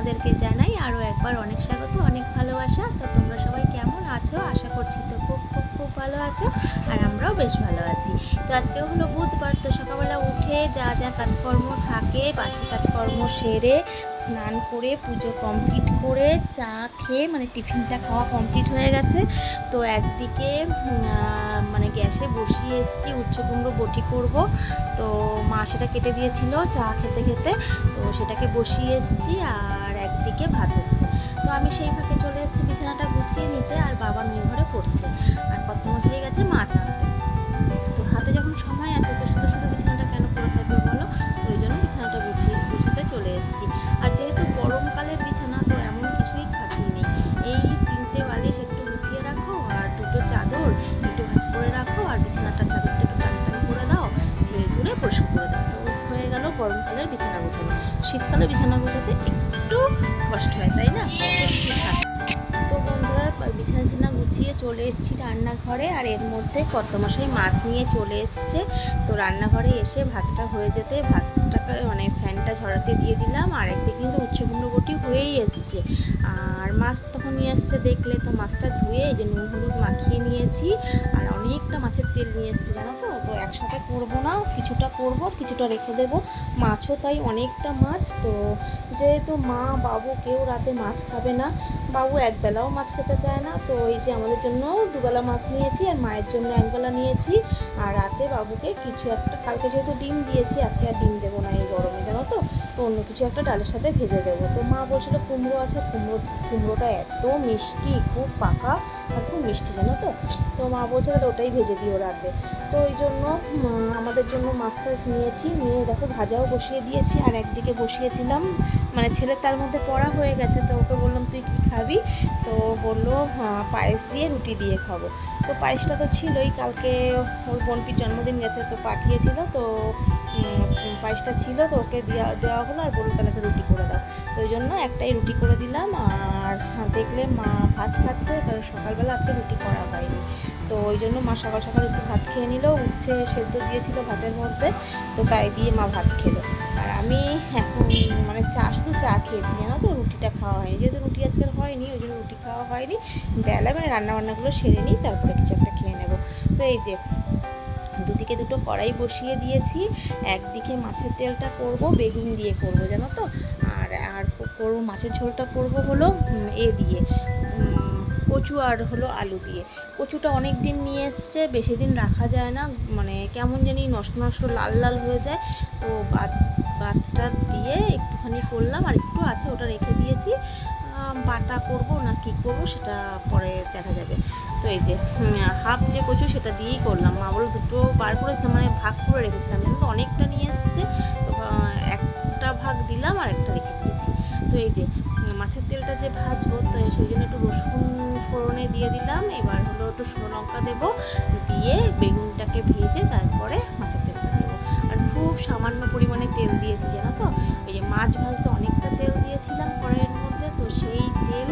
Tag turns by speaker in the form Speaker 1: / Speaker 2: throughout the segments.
Speaker 1: আবার অনেক স্বাগত, অনেক ভালোবাসা। তো তোমরা সবাই কেমন আছো? আশা করছি তো খুব খুব খুব ভালো আছো আর আমরাও বেশ ভালো আছি। তো আজকে হলো বুধবার, তো সকালবেলা উঠে যা যা কাজকর্ম থাকে, বাসি কাজকর্ম সেরে, স্নান করে, পুজো কমপ্লিট করে, চা খেয়ে মানে টিফিনটা খাওয়া কমপ্লিট হয়ে গেছে। তো একদিকে মানে গ্যাসে বসিয়ে এসেছি, উচ্চ বটি করব। তো মা সেটা কেটে দিয়েছিল চা খেতে খেতে। তো সেটাকে বসিয়ে এসেছি আর একদিকে ভাত হচ্ছে। তো আমি সেই ফাঁকে চলে এসেছি বিছানাটা গুছিয়ে নিতে আর বাবা মেয়ে ঘরে পড়ছে। আর কত হয়ে গেছে মাছ আনতে। তো হাতে যখন সময় আছে, তো শুধু শুধু বিছানাটা কেন পড়ে থাকবে বলো? তো ওই জন্য বিছানাটা গুছিয়ে, গুছাতে চলে এসেছি। আর যেহেতু গরমকালের বিছানা, তো এমন কিছুই খাটনি নেই। এই তিনটে বালিশ একটু গুছিয়ে রাখো আর দুটো চাদর একটু ভাজ করে রাখো আর বিছানাটার চাদরটা একটু টান টান করে দাও, ঝেড়ে ঝুড়ে পরিষ্কার করে দাও। তো হয়ে গেল গরমকালের বিছানা গোছানো। শীতকালে বিছানা গোছাতে একটু কষ্ট হয়, তাই না? তো বন্ধুরা, বিছানা ছিনা গুছিয়ে চলে এসেছি রান্নাঘরে, আর এর মধ্যে কর্তমশাই মাছ নিয়ে চলে এসছে। তো রান্নাঘরে এসে ভাতটা হয়ে যেতে, ভাতটাকে মানে ফ্যানটা ঝরাতে দিয়ে দিলাম, আর একদিকে কিন্তু উচ্চ বটি হয়েই এসছে। আর মাছ তখন নিয়ে এসছে দেখলে তো মাছটা ধুয়ে এই যে নুন হলুদ মাখিয়ে নিয়েছি আর অনেকটা মাছের তেল নিয়ে এসছে, জানো তো? তো একসাথে করব না, কিছুটা করব কিছুটা রেখে দেবো। মাছও তাই অনেকটা মাছ, তো যেহেতু মা, বাবু কেউ রাতে মাছ খাবে না, বাবু একবেলাও মাছ খেতে চায় না, তো এই যে আমাদের জন্য দুবেলা মাছ নিয়েছি আর মায়ের জন্য একবেলা নিয়েছি। আর রাতে বাবুকে কিছু একটা, কালকে যেহেতু ডিম দিয়েছি, আজকে আর ডিম দেবো না এই তো অন্য কিছু একটা ডালের সাথে ভেজে দেবো। তো মা বলছিল, কুমড়ো আছে, কুমড়ো, কুমড়োটা এত মিষ্টি, খুব পাকা আর খুব মিষ্টি, জানো তো? তো মা বলছে, তাহলে ওটাই ভেজে দিও রাতে। তো ওই জন্য আমাদের জন্য টাছ নিয়েছি। নিয়ে দেখো ভাজাও বসিয়ে দিয়েছি আর একদিকে বসিয়েছিলাম। মানে ছেলে তার মধ্যে পড়া হয়ে গেছে তো ওকে বললাম তুই কী খাবি? তো বলল হ্যাঁ, পায়েস দিয়ে রুটি দিয়ে খাব। তো পায়েসটা তো ছিলই কালকে ওর বোনপির জন্মদিন গেছে তো পাঠিয়েছিল তো পায়েসটা ছিল তো ওকে দেওয়া দেওয়া হলো আর বলল তাহলে রুটি করে দাও। তো ওই জন্য একটাই রুটি করে দিলাম। আর দেখলে মা ভাত খাচ্ছে কারণ সকালবেলা আজকে রুটি করা হয়নি। তো ওই জন্য মা সকাল সকাল একটু ভাত খেয়ে নিল, উচ্ছে সেদ্ধ দিয়েছিল ভাতের মধ্যে, তো তাই দিয়ে মা ভাত খেলো। আর আমি এখন মানে চা, শুধু চা খেয়েছি, জানো তো? রুটিটা খাওয়া হয়নি, যেহেতু রুটি আজকাল হয়নি, ওই জন্য রুটি খাওয়া হয়নি। বেলা মানে রান্নাবান্নাগুলো সেরে নিই, তারপরে কিছু একটা খেয়ে নেব। তো এই যে, দুদিকে দুটো কড়াই বসিয়ে দিয়েছি, একদিকে মাছের তেলটা করব, বেগুন দিয়ে করব, জানো তো? আর আর করব, মাছের ঝোলটা করব হলো এ দিয়ে কচু আর হলো আলু দিয়ে। কচুটা অনেক দিন নিয়ে এসছে, বেশি দিন রাখা যায় না মানে কেমন জানি নষ্ট নষ্ট লাল লাল হয়ে যায়। তো বাদ বাদটা দিয়ে একটুখানি করলাম, আর একটু আছে ওটা রেখে দিয়েছি। বাটা করব না কি করব সেটা পরে দেখা যাবে। তো এই যে হাফ যে কচু সেটা দিয়েই করলাম। মা বলো দুটো বার করেছিলাম মানে ভাগ করে রেখেছিলাম। জানো তো অনেকটা নিয়ে এসছে, তো দিলাম আর একটা রেখে দিয়েছি। তো এই যে, মাছের তেলটা যে ভাজবো, তো সেই জন্য একটু রসুন ফোড়নে দিয়ে দিলাম। এবার হলো একটু শুকনো লঙ্কা দেবো, দিয়ে বেগুনটাকে ভেজে তারপরে মাছের তেলটা দেবো। আর খুব সামান্য পরিমাণে তেল দিয়েছি, জানো তো? এই যে মাছ ভাজতে অনেকটা তেল দিয়েছিলাম কড়াইয়ের মধ্যে, তো সেই তেল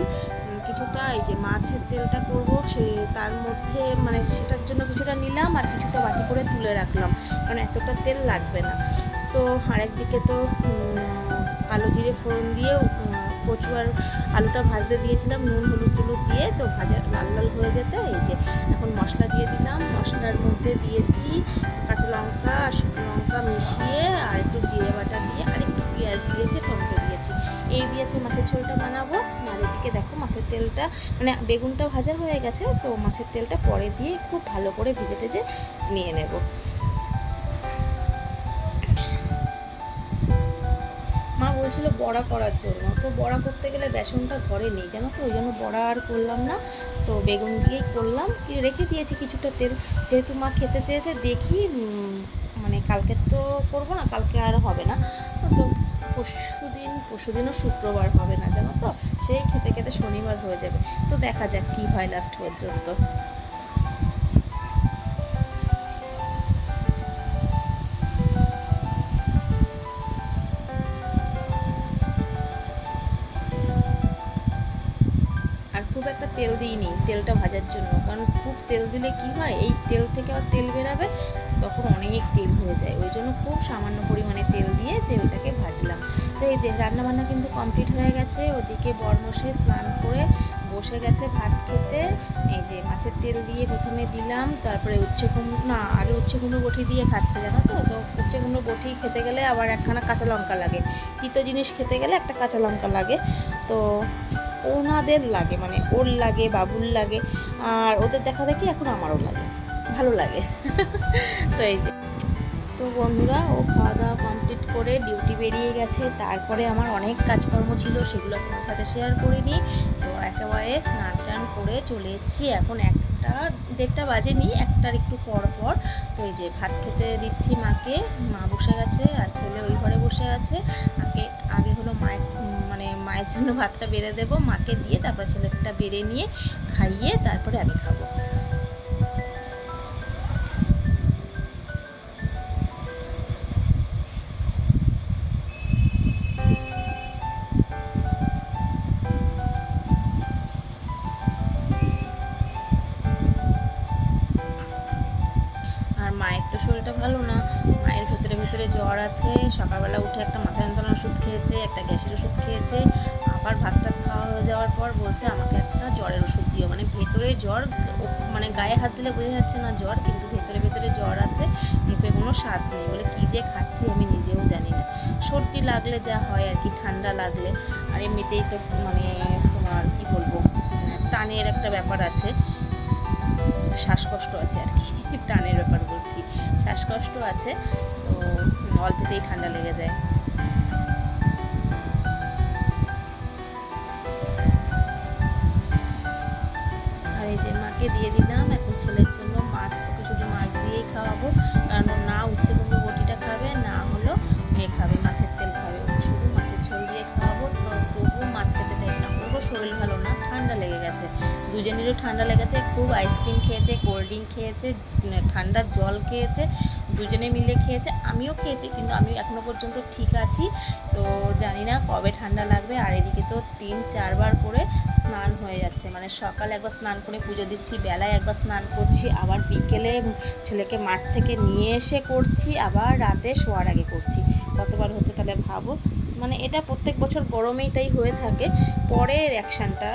Speaker 1: কিছুটা এই যে মাছের তেলটা করব, সে তার মধ্যে মানে সেটার জন্য কিছুটা নিলাম আর কিছুটা বাটি করে তুলে রাখলাম, কারণ এতটা তেল লাগবে না। তো আরেকদিকে তো কালো জিরে ফোড়ন দিয়ে কচু আর আলুটা ভাজতে দিয়েছিলাম, নুন, হলুদ টলুদ দিয়ে। তো ভাজা লাল লাল হয়ে যেতে, এই যে এখন মশলা দিয়ে দিলাম। মশলার মধ্যে দিয়েছি কাঁচা লঙ্কা আর শুকনো লঙ্কা মিশিয়ে আর একটু জিরে বাটা দিয়ে আর একটু পেঁয়াজ দিয়েছি, টমেটো দিয়েছি। এই দিয়েছে মাছের ঝোলটা বানাবো। আর এদিকে দেখো মাছের তেলটা মানে বেগুনটা ভাজা হয়ে গেছে, তো মাছের তেলটা পরে দিয়ে খুব ভালো করে ভেজে টেজে নিয়ে নেব। মা বলছিল বড়া করার জন্য। তো বড়া করতে গেলে বেসনটা ঘরে নেই, জানো তো? ওই জন্য বড়া আর করলাম না। তো বেগুন দিয়েই করলাম। কি রেখে দিয়েছি কিছুটা তেল। যেহেতু মা খেতে চেয়েছে, দেখি মানে কালকে তো করব না, কালকে আর হবে না। তো পরশু দিন পরশু দিনও শুক্রবার হবে না, জানো তো? সেই খেতে খেতে শনিবার হয়ে যাবে। তো দেখা যাক কি হয় লাস্ট পর্যন্ত। তেল দিইনি, তেলটা ভাজার জন্য। কারণ খুব তেল দিলে কি হয়, এই তেল থেকে আর তেল বেরাবে তখন অনেক তেল হয়ে যায়। ওই জন্য খুব সামান্য পরিমাণে তেল দিয়ে তেলটাকে ভাজলাম। তো এই যে রান্নাবান্না কিন্তু কমপ্লিট হয়ে গেছে। ওদিকে বরমশাই স্নান করে বসে গেছে ভাত খেতে। এই যে মাছের তেল দিয়ে প্রথমে দিলাম, তারপরে উচ্ছে কুমড়ো, না, আগে উচ্ছে কুমড়ো বটি দিয়ে খাচ্ছে জানো তো? তো উচ্ছে কুমড়ো বটি খেতে গেলে আবার একখানা কাঁচা লঙ্কা লাগে। তিতো জিনিস খেতে গেলে একটা কাঁচা লঙ্কা লাগে। তো ওনাদের লাগে মানে ওর লাগে, বাবুর লাগে, আর ওদের দেখা দেখি এখন আমারও লাগে, ভালো লাগে। তো এই যে, তো বন্ধুরা, ও খাওয়া দাওয়া কমপ্লিট করে ডিউটি বেরিয়ে গেছে। তারপরে আমার অনেক কাজকর্ম ছিল, সেগুলো তোমার সাথে শেয়ার করিনি। তো একেবারে স্নান টান করে চলে এসেছি। এখন একটা দেড়টা বাজেনি, একটার একটু পর পর। তো এই যে ভাত খেতে দিচ্ছি মাকে, মা বসে গেছে আর ছেলে ওই ঘরে বসে আছে। আগে আগে হলো মায়ের মানে মায়ের জন্য ভাতটা বেড়ে দেবো, মাকে দিয়ে তারপর ছেলেটা বেড়ে নিয়ে খাইয়ে তারপরে আমি খাব। আছে, সকালবেলা উঠে একটা মাথা যন্ত্রণার ওষুধ খেয়েছে, একটা গ্যাসের ওষুধ খেয়েছে, আবার ভাত টাত খাওয়া হয়ে যাওয়ার পর বলছে আমাকে একটা জ্বরের ওষুধ দিও। মানে ভেতরে জ্বর মানে গায়ে হাত দিলে বোঝা যাচ্ছে না জ্বর, কিন্তু ভেতরে ভেতরে জ্বর আছে, মুখে কোনো স্বাদ নেই। বলে, কী যে খাচ্ছি আমি নিজেও জানি না। সর্দি লাগলে যা হয় আর কি, ঠান্ডা লাগলে। আর এমনিতেই তো মানে তোমার কি বলব টানের একটা ব্যাপার আছে। শ্বাসকষ্ট আছে আর কি, টানের ব্যাপার বলছি। শ্বাসকষ্ট আছে, তো অল্পতেই ঠান্ডা লেগে যায়। দুজনেরও ঠান্ডা লেগেছে খুব আইসক্রিম খেয়েছে কোল্ড ড্রিঙ্ক খেয়েছে উম, ঠান্ডার জল খেয়েছে দুজনে মিলে খেয়েছে আমিও খেয়েছি কিন্তু আমি এখনও পর্যন্ত ঠিক আছি। তো জানি না কবে ঠান্ডা লাগবে আর এদিকে তো তিন চারবার করে স্নান হয়ে যাচ্ছে মানে সকালে একবার স্নান করে পুজো দিচ্ছি বেলায় একবার স্নান করছি আবার বিকেলে ছেলেকে মাঠ থেকে নিয়ে এসে করছি আবার রাতে শোয়ার আগে করছি। কতবার হচ্ছে তাহলে ভাবো মানে এটা প্রত্যেক বছর গরমেই তাই হয়ে থাকে। পরের অ্যাকশানটা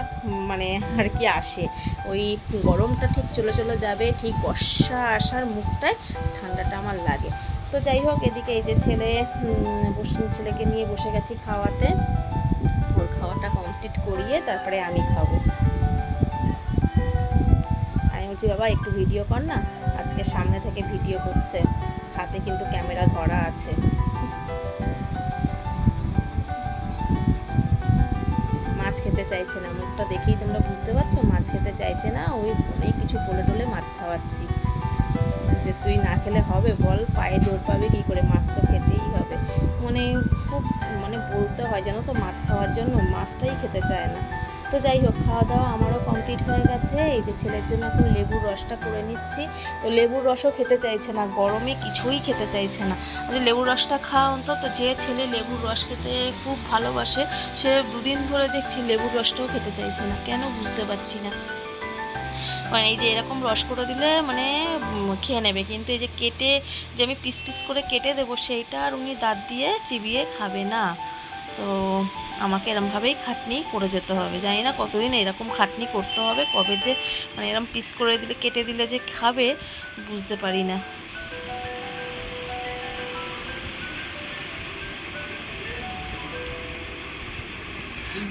Speaker 1: মানে আর কি আসে। ওই গরমটা ঠিক চলে চলে যাবে ঠিক বর্ষা আসার মুখটায় ঠান্ডাটা আমার লাগে। তো যাই হোক এদিকে এই যে ছেলে উম, বসে ছেলেকে নিয়ে বসে গেছি খাওয়াতে। ওর খাওয়াটা কমপ্লিট করিয়ে তারপরে আমি খাব। আমি বলছি বাবা একটু ভিডিও কর না? আজকে সামনে থেকে ভিডিও করছে। হাতে কিন্তু ক্যামেরা ধরা আছে। মাছ খেতে চাইছে না। মুখটা দেখেই তোমরা বুঝতে পারছ, মাছ খেতে চাইছে না। ওই অনেক কিছু বলে টলে মাছ খাওয়াচ্ছি। যে তুই না খেলে হবে, বল, পায়ে জোর পাবে কি করে? মাছ তো খেতেই হবে। মানে খুব মানে বলতে হয় জানো তো, মাছ খাওয়ার জন্য মাছটাই খেতে চায় না। তো যাই হোক, খাওয়া দাওয়া আমারও কমপ্লিট হয়ে গেছে। এই যে ছেলের জন্য এখন লেবুর রসটা করে নিচ্ছি। তো লেবুর রসও খেতে চাইছে না, গরমে কিছুই খেতে চাইছে না। যে লেবুর রসটা খাওয়া অন্তত। যে ছেলে লেবুর রস খেতে খুব ভালোবাসে, সে দুদিন ধরে দেখছি লেবুর রসটাও খেতে চাইছে না। কেন বুঝতে পারছি না। মানে এই যে এরকম রস করে দিলে মানে খেয়ে নেবে। কিন্তু এই যে কেটে যে আমি পিস পিস করে কেটে দেবো, সেইটা আর উনি দাঁত দিয়ে চিবিয়ে খাবে না। তো আমাকে এরমভাবেই খাটনি করে যেতে হবে। জানি না কতদিন এরকম খাটনি করতে হবে, কবে যে মানে এরম পিস করে দিলে, কেটে দিলে যে খাবে, বুঝতে পারি না।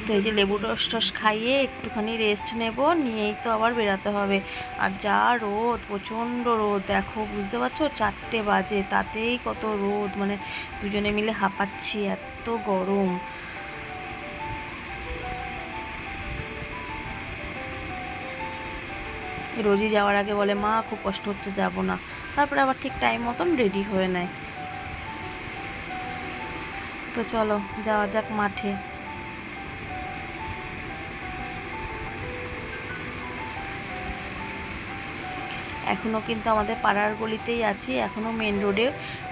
Speaker 1: তো এই যে লেবু রস টস খাইয়ে একটুখানি রেস্ট নেব, নিয়েই তো আবার বেরাতে হবে। আর যা রোদ, প্রচণ্ড রোদ, দেখো, বুঝতে পারছ? চারটে বাজে, তাতেই কত রোদ মানে দুজনে মিলে হাঁপাচ্ছি, এত গরম। রোজই যাওয়ার আগে বলে, মা, খুব কষ্ট হচ্ছে, যাব না। তারপরে আবার ঠিক টাইম মতন রেডি হয়ে নেয়। তো চলো, যাওয়া যাক মাঠে। এখনও কিন্তু আমাদের পাড়ার গলিতেই আছি এখনও মেন রোডে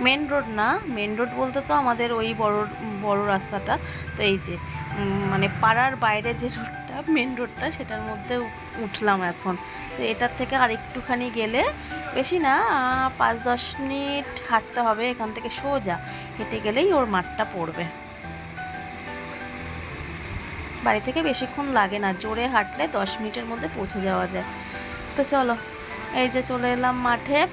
Speaker 1: মেন রোড না মেন রোড বলতে তো আমাদের ওই বড় বড় রাস্তাটা। তো এই যে মানে পাড়ার বাইরে যে রোডটা
Speaker 2: মেন রোডটা সেটার মধ্যে উঠলাম এখন। তো এটার থেকে আর একটুখানি গেলে বেশি না, পাঁচ দশ মিনিট হাঁটতে হবে, এখান থেকে সোজা হেঁটে গেলেই ওর মাঠটা পড়বে। বাড়ি থেকে বেশিক্ষণ লাগে না, জোরে হাঁটলে দশ মিনিটের মধ্যে পৌঁছে যাওয়া যায়। তো চলো, এই যে চলে এলাম মাঠে।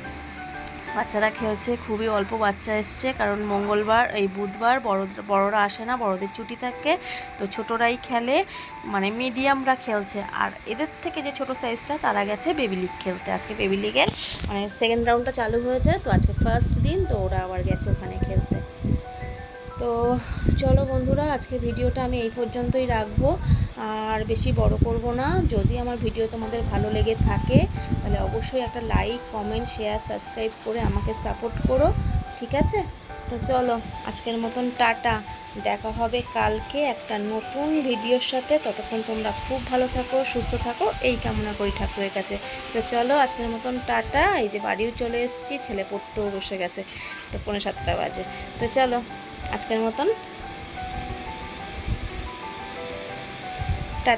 Speaker 2: বাচ্চারা খেলছে, খুবই অল্প বাচ্চা এসছে, কারণ মঙ্গলবার, এই বুধবার বড়, বড়রা আসে না, বড়দের ছুটি থাকে। তো ছোটরাই খেলে মানে মিডিয়ামরা খেলছে। আর এদের থেকে যে ছোট সাইজটা তারা গেছে বেবি লিগ খেলতে। আজকে বেবি লিগের মানে সেকেন্ড রাউন্ডটা চালু হয়েছে, তো আজকে ফার্স্ট দিন, তো ওরা আবার গেছে ওখানে খেলতে। তো চলো বন্ধুরা, আজকে ভিডিওটা আমি এই পর্যন্তই রাখব। আর বেশি বড় করব না। যদি আমার ভিডিও তোমাদের ভালো লেগে থাকে, তাহলে অবশ্যই একটা লাইক, কমেন্ট, শেয়ার, সাবস্ক্রাইব করে আমাকে সাপোর্ট করো। ঠিক আছে? তো চলো, আজকের মতন টাটা। দেখা হবে কালকে একটা নতুন ভিডিওর সাথে। ততক্ষণ তোমরা খুব ভালো থাকো, সুস্থ থাকো। এই কামনা করি ঠাকুরের কাছে। তো চলো, আজকের মতন টাটা। এই যে বাড়িও চলে এসেছি, ছেলে পড়তেও বসে গেছে। তো পনেরো সাতটা বাজে। তো চলো আজকের মতন।